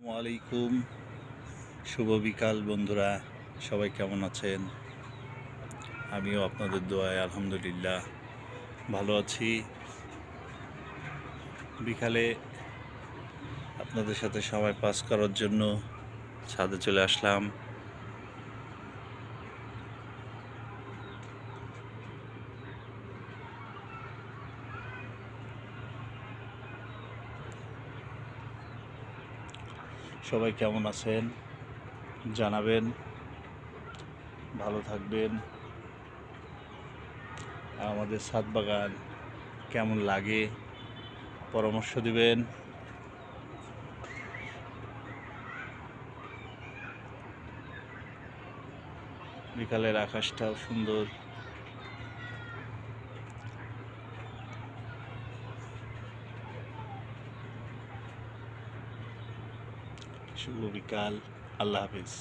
আলাইকুম শুভ বিকাল বন্ধুরা, সবাই কেমন আছেন? আমিও আপনাদের দোয়ায় আলহামদুলিল্লাহ ভালো আছি। বিকালে আপনাদের সাথে সময় পাস করার জন্য ছাদে চলে আসলাম। সবাই কেমন আছেন? জানাবেন। ভালো থাকবেন। আমাদের ছাদ বাগান কেমন লাগে পরামর্শ দিবেন। বিকালের আকাশটাও সুন্দর। শুভ বিকাল আল্লাহ হাফিজ